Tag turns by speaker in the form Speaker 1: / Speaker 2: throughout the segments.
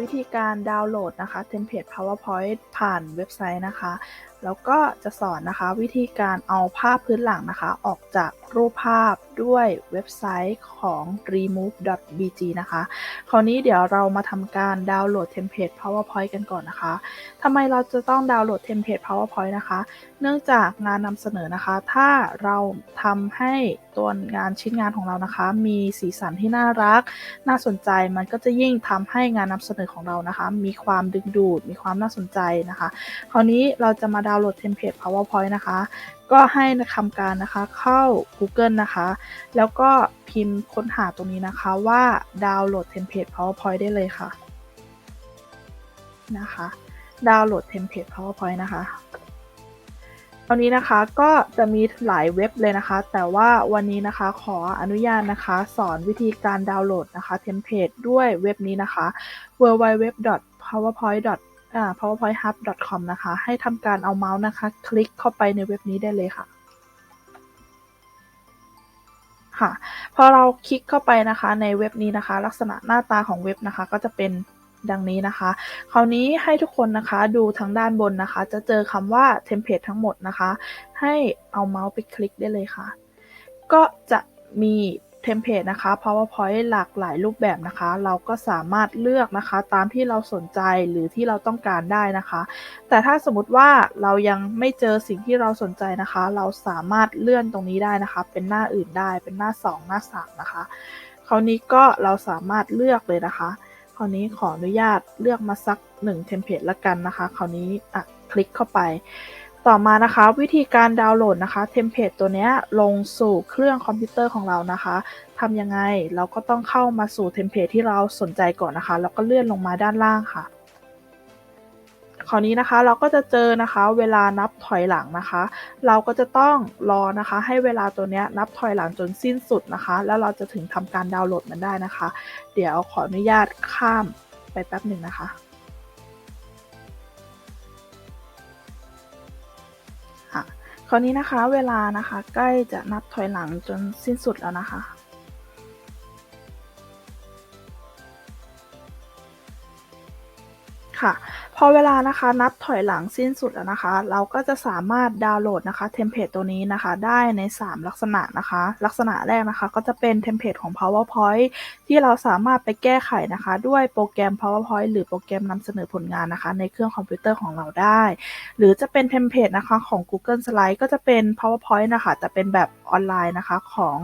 Speaker 1: วิธีการดาวน์โหลดนะคะเทมเพลต PowerPoint ผ่านเว็บไซต์นะคะ แล้วก็จะสอนนะคะวิธีการเอาภาพพื้นหลังนะคะ ออกจากรูปภาพด้วยเว็บไซต์ของ remove.bg นะคะ คราวนี้เดี๋ยวเรามาทำการดาวน์โหลดเทมเพลต PowerPoint กันก่อนนะคะทำไมเราจะต้องดาวน์โหลดเทมเพลต PowerPoint นะคะ เนื่องจากงานนำเสนอนะคะ ถ้าเราทำให้ตัวงานชิ้นงานของเรานะคะ มีสีสันที่น่ารัก น่าสนใจมันก็จะยิ่งทำให้งานนำเสนอของเรานะคะ มีความดึงดูด มีความน่าสนใจนะคะ คราวนี้เราจะมาดาวน์โหลดเทมเพลต PowerPoint นะคะ ก็ให้ทำการนะคะเข้า Google นะคะ แล้วก็พิมพ์ค้นหาตรงนี้นะคะว่าดาวน์โหลดเทมเพลต PowerPoint ได้เลยค่ะนะคะดาวน์โหลดเทมเพลต PowerPoint นะคะตอนนี้นะคะก็จะมีหลายเว็บเลยนะคะ แต่ว่าวันนี้นะคะขออนุญาตนะคะ สอนวิธีการดาวน์โหลดนะคะเทมเพลตด้วยเว็บนี้นะคะ www powerpoint powerpointhub.com นะคะ ให้ทำการเอาเมาส์นะคะ คลิกเข้าไปในเว็บนี้ได้เลยค่ะค่ะพอเราคลิกเข้าไปนะคะในเว็บนี้นะคะ ลักษณะหน้าตาของเว็บนะคะ ก็จะเป็นดังนี้นะคะ คราวนี้ให้ทุกคนนะคะดูทางด้านบนนะคะ จะเจอคำว่าเทมเพลตทั้งหมดนะคะ ให้เอาเมาส์ไปคลิกได้เลยค่ะ ก็จะมี เทมเพลตนะคะ PowerPoint หลากหลายรูปแบบนะคะ เราก็สามารถเลือกนะคะ ตามที่เราสนใจหรือที่เราต้องการได้นะคะ แต่ถ้าสมมติว่าเรายังไม่เจอสิ่งที่เราสนใจนะคะ เราสามารถเลื่อนตรงนี้ได้นะคะ เป็นหน้าอื่นได้ เป็นหน้า 2 หน้า 3 นะคะ คราวนี้ก็เราสามารถเลือกเลยนะคะ คราวนี้ขออนุญาตเลือกมาสัก1เทมเพลตละกันนะคะ คราวนี้อะคลิกเข้าไป ต่อมานะคะวิธีการดาวน์โหลดนะคะเทมเพลตตัวนี้ลงสู่เครื่องคอมพิวเตอร์ของเรานะคะทำยังไงเราก็ต้องเข้ามาสู่เทมเพลตที่เราสนใจก่อนนะคะ แล้วก็เลื่อนลงมาด้านล่างค่ะ คราวนี้นะคะเราก็จะเจอนะคะ เวลานับถอยหลังนะคะ เราก็จะต้องรอนะคะ ให้เวลาตัวนี้นับถอยหลังจนสิ้นสุดนะคะ แล้วเราจะถึงทำการดาวน์โหลดมันได้นะคะ เดี๋ยวขออนุญาตข้ามไปแป๊บหนึ่งนะคะค่ะ คราวนี้นะคะเวลานะคะ ใกล้จะนับถอยหลังจนสิ้นสุดแล้วนะคะ ค่ะ พอเวลานะคะนับถอยหลังสิ้นสุดแล้วนะคะ เราก็จะสามารถดาวน์โหลดนะคะเทมเพลตตัวนี้นะคะได้ใน 3 ลักษณะนะคะ ลักษณะแรกนะคะก็จะเป็นเทมเพลตของ PowerPoint ที่เราสามารถไปแก้ไขนะคะ ด้วยโปรแกรม PowerPoint หรือโปรแกรมนำเสนอผลงานนะคะ ในเครื่องคอมพิวเตอร์ของเราได้ หรือจะเป็นเทมเพลตนะคะของ Google Slide ก็จะเป็น PowerPoint นะคะแต่เป็นแบบออนไลน์นะคะของ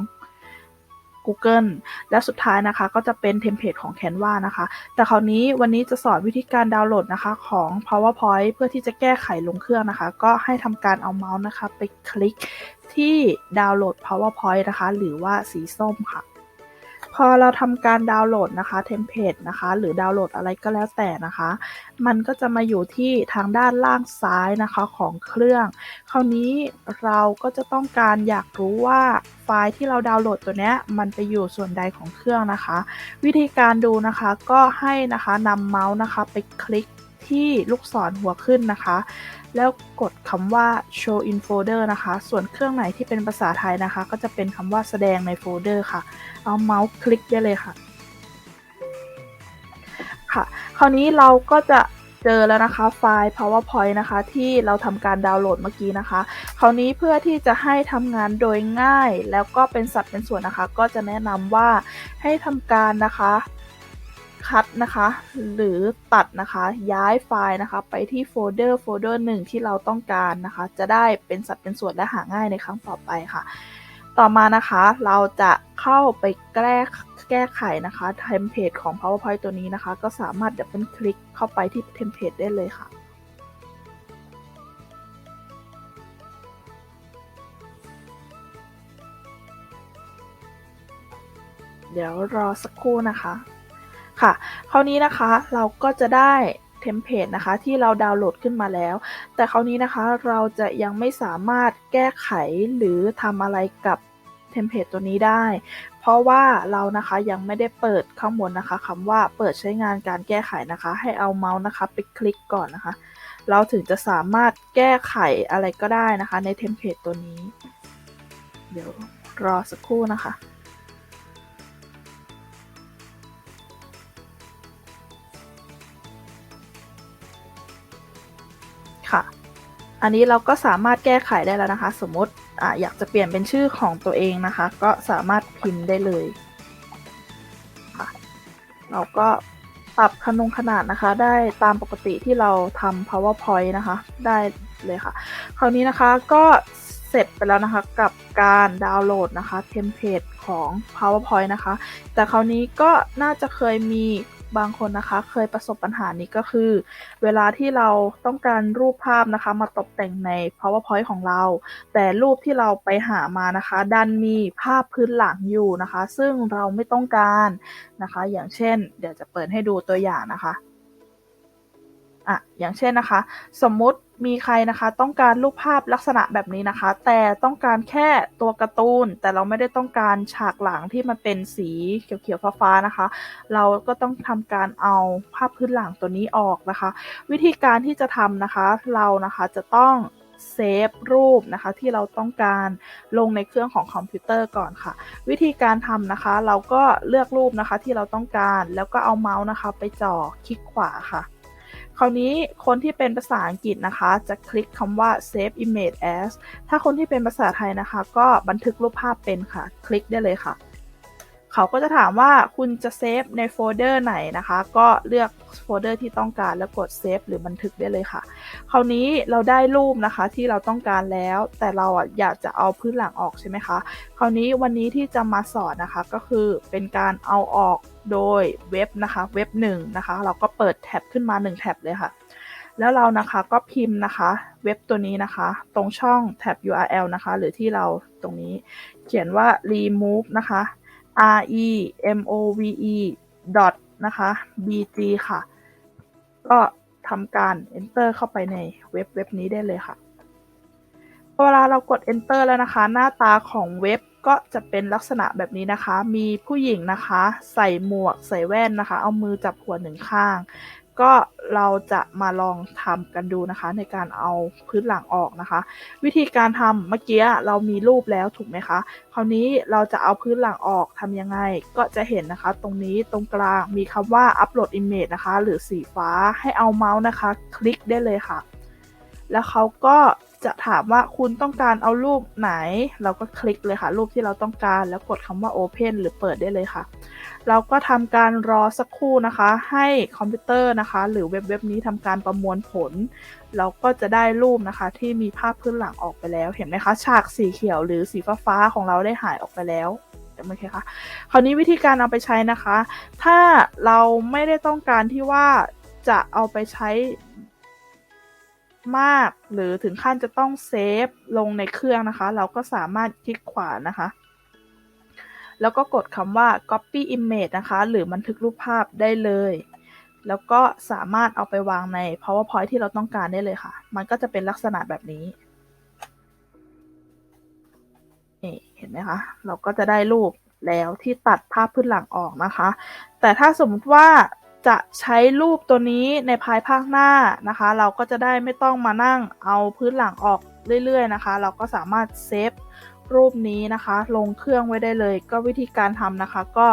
Speaker 1: Google และสุดท้ายนะคะก็จะเป็นเทมเพลตของ Canva นะคะ แต่คราวนี้วันนี้จะสอนวิธีการดาวน์โหลดนะคะของ PowerPoint เพื่อที่จะแก้ไขลงเครื่องนะคะ ก็ให้ทำการเอาเมาส์นะคะ ไปคลิกที่ดาวน์โหลด PowerPoint นะคะ หรือว่าสีส้มค่ะ พอเราทำการดาวน์โหลดนะคะเทมเพลตนะคะ หรือดาวน์โหลดอะไรก็แล้วแต่นะคะ มันก็จะมาอยู่ที่ทางด้านล่างซ้ายนะคะของเครื่อง คราวนี้เราก็จะต้องการอยากรู้ว่าไฟล์ที่เราดาวน์โหลดตัวนี้มันไปอยู่ส่วนใดของเครื่องนะคะ วิธีการดูนะคะก็ให้นะคะนำเมาส์นะคะไปคลิก ที่ลูกศรหัวขึ้นนะคะ แล้วกดคำว่า show in folder นะคะ ส่วนเครื่องไหนที่เป็นภาษาไทยนะคะ ก็จะเป็นคำว่าแสดงในโฟลเดอร์ค่ะ เอาเมาส์คลิกได้เลยค่ะ ค่ะ คราวนี้เราก็จะเจอแล้วนะคะไฟล์ powerpoint นะคะ ที่เราทำการดาวน์โหลดเมื่อกี้นะคะ คราวนี้เพื่อที่จะให้ทำงานโดยง่าย แล้วก็เป็นสัดเป็นส่วนนะคะ ก็จะแนะนำว่าให้ทำการนะคะ คัดนะคะ หรือตัดนะคะ ย้ายไฟล์นะคะ ไปที่โฟลเดอร์โฟลเดอร์หนึ่งที่เราต้องการนะคะ จะได้เป็นสัดเป็นส่วนและหาง่ายในครั้งต่อไปค่ะ ต่อมานะคะ เราจะเข้าไปแก้แก้ไขนะคะเทมเพลตของ PowerPoint ตัวนี้นะคะ ก็สามารถดับเบิลคลิกเข้าไปที่เทมเพลตได้เลยค่ะเดี๋ยวรอสักครู่นะคะ ค่ะ คราวนี้นะคะเราก็จะได้เทมเพลตนะคะที่เราดาวน์โหลดขึ้นมาแล้ว แต่คราวนี้นะคะเราจะยังไม่สามารถแก้ไขหรือทำอะไรกับเทมเพลตตัวนี้ได้ เพราะว่าเรานะคะยังไม่ได้เปิดข้างบนนะคะคำว่าเปิดใช้งานการแก้ไขนะคะ ให้เอาเมาส์นะคะไปคลิกก่อนนะคะ เราถึงจะสามารถแก้ไขอะไรก็ได้นะคะ ในเทมเพลตตัวนี้ เดี๋ยวรอสักครู่นะคะ อันนี้เราก็สามารถแก้ไขได้แล้วนะคะ สมมติออยากจะเปลี่ยนเป็นชื่อของตัวเองนะคะ ก็สามารถพิมพ์ได้เลยค่ะเราก็ปรับขนงขนาดนะคะ ได้ตามปกติที่เราทำ powerpoint นะคะ ได้เลยค่ะ คราวนี้นะคะก็เสร็จไปแล้วนะคะกับการดาวน์โหลดนะคะเทมเพลตของ powerpoint นะคะ แต่คราวนี้ก็น่าจะเคยมี บางคนนะคะ เคยประสบปัญหานี้ก็คือ เวลาที่เราต้องการรูปภาพนะคะ มาตกแต่งใน powerpoint ของเรา แต่รูปที่เราไปหามานะคะ ดันมีภาพพื้นหลังอยู่นะคะ ซึ่งเราไม่ต้องการนะคะ อย่างเช่น เดี๋ยวจะเปิดให้ดูตัวอย่างนะคะ อะอย่างเช่นนะคะ สมมุติมีใครนะคะ ต้องการรูปภาพลักษณะแบบนี้นะคะ แต่ต้องการแค่ตัวการ์ตูน แต่เราไม่ได้ต้องการฉากหลังที่มันเป็นสีเขียวๆฟ้าๆนะคะ เราก็ต้องทำการเอาภาพพื้นหลังตัวนี้ออกนะคะ วิธีการที่จะทำนะคะเรานะคะจะต้องเซฟรูปนะคะที่เราต้องการลงในเครื่องของคอมพิวเตอร์ก่อนค่ะ วิธีการทำนะคะ เราก็เลือกรูปนะคะที่เราต้องการ แล้วก็เอาเมาส์นะคะ ไปจ่อคลิกขวาค่ะ คราวนี้คนที่เป็นภาษาอังกฤษนะคะ จะคลิกคำว่า save image as ถ้าคนที่เป็นภาษาไทยนะคะ ก็บันทึกรูปภาพเป็นค่ะ คลิกได้เลยค่ะ เขาก็จะถามว่าคุณจะเซฟในโฟลเดอร์ไหนนะคะ ก็เลือกโฟลเดอร์ที่ต้องการแล้วกดเซฟหรือบันทึกได้เลยค่ะ คราวนี้เราได้รูปนะคะที่เราต้องการแล้ว แต่เราอะอยากจะเอาพื้นหลังออกใช่ไหมคะ คราวนี้วันนี้ที่จะมาสอนนะคะก็คือเป็นการเอาออกโดยเว็บนะคะ เว็บหนึ่งนะคะ เราก็เปิดแท็บขึ้นมา1แท็บเลยค่ะ แล้วเรานะคะก็พิมพ์นะคะ เว็บตัวนี้นะคะ ตรงช่องแท็บ URL นะคะ หรือที่เราตรงนี้เขียนว่า remove นะคะ r e m o v e นะคะ bg ค่ะ ก็ทำการ enter เข้าไปในเว็บเว็บนี้ได้เลยค่ะ เวลาเรากด enter แล้วนะคะ หน้าตาของเว็บก็จะเป็นลักษณะแบบนี้นะคะ มีผู้หญิงนะคะ ใส่หมวกใส่แว่นนะคะ เอามือจับหัวหนึ่งข้าง ก็เราจะมาลองทำกันดูนะคะ ในการเอาพื้นหลังออกนะคะ วิธีการทำเมื่อกี้เรามีรูปแล้วถูกไหมคะ คราวนี้เราจะเอาพื้นหลังออกทำยังไงก็จะเห็นนะคะ ตรงนี้ตรงกลางมีคำว่า upload image นะคะ หรือสีฟ้าให้เอาเมาส์นะคะ คลิกได้เลยค่ะ แล้วเขาก็ จะถามว่าคุณต้องการเอารูปไหน เราก็คลิกเลยค่ะ รูปที่เราต้องการแล้วกดคำว่า Open หรือเปิดได้เลยค่ะ เราก็ทำการรอสักครู่นะคะ ให้คอมพิวเตอร์นะคะ หรือเว็บเว็บนี้ทำการประมวลผล เราก็จะได้รูปนะคะ ที่มีภาพพื้นหลังออกไปแล้ว เห็นไหมคะ ฉากสีเขียวหรือสีฟ้าๆของเราได้หายออกไปแล้วเห็นไหมคะคราวนี้วิธีการเอาไปใช้นะคะ ถ้าเราไม่ได้ต้องการที่ว่าจะเอาไปใช้ มาก หรือถึงขั้นจะต้องเซฟลงในเครื่องนะคะ เราก็สามารถคลิกขวานะคะ แล้วก็กดคำว่า copy image นะคะ หรือบันทึกรูปภาพได้เลย แล้วก็สามารถเอาไปวางใน powerpoint ที่เราต้องการได้เลยค่ะ มันก็จะเป็นลักษณะแบบนี้นี่เห็นไหมคะ เราก็จะได้รูปแล้วที่ตัดภาพพื้นหลังออกนะคะ แต่ถ้าสมมติว่า จะใช้รูปตัวนี้ในภายภาคหน้านะคะ เราก็จะได้ไม่ต้องมานั่งเอาพื้นหลังออกเรื่อยๆนะคะ เราก็สามารถเซฟรูปนี้นะคะ ลงเครื่องไว้ได้เลย ก็วิธีการทำนะคะ ก็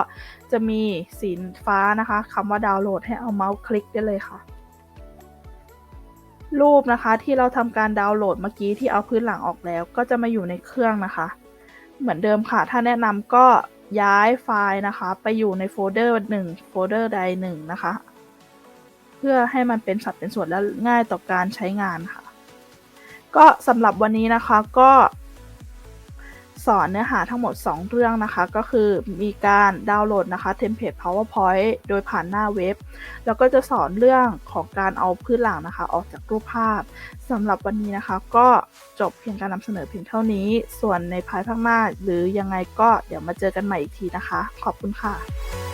Speaker 1: จะมีสีฟ้านะคะคำว่าดาวน์โหลดให้เอาเมาส์คลิกได้เลยค่ะ รูปนะคะที่เราทำการดาวน์โหลดเมื่อกี้ที่เอาพื้นหลังออกแล้ว ก็จะมาอยู่ในเครื่องนะคะ เหมือนเดิมค่ะ ถ้าแนะนำก็ ย้ายไฟล์นะคะ ไปอยู่ในโฟลเดอร์หนึ่งโฟลเดอร์ใดหนึ่งนะคะ เพื่อให้มันเป็นสัดเป็นส่วนและง่ายต่อการใช้งานค่ะ ก็สำหรับวันนี้นะคะก็ สอนเนื้อหาทั้งหมด 2 เรื่องนะคะ ก็คือมีการดาวน์โหลดนะคะเทมเพลต PowerPoint โดยผ่านหน้าเว็บ แล้วก็จะสอนเรื่องของการเอาพื้นหลังนะคะ ออกจากรูปภาพสำหรับวันนี้นะคะ ก็จบเพียงการนำเสนอเพียงเท่านี้ ส่วนในภายภาคหน้า หรือยังไงก็เดี๋ยวมาเจอกันใหม่อีกทีนะคะ ขอบคุณค่ะ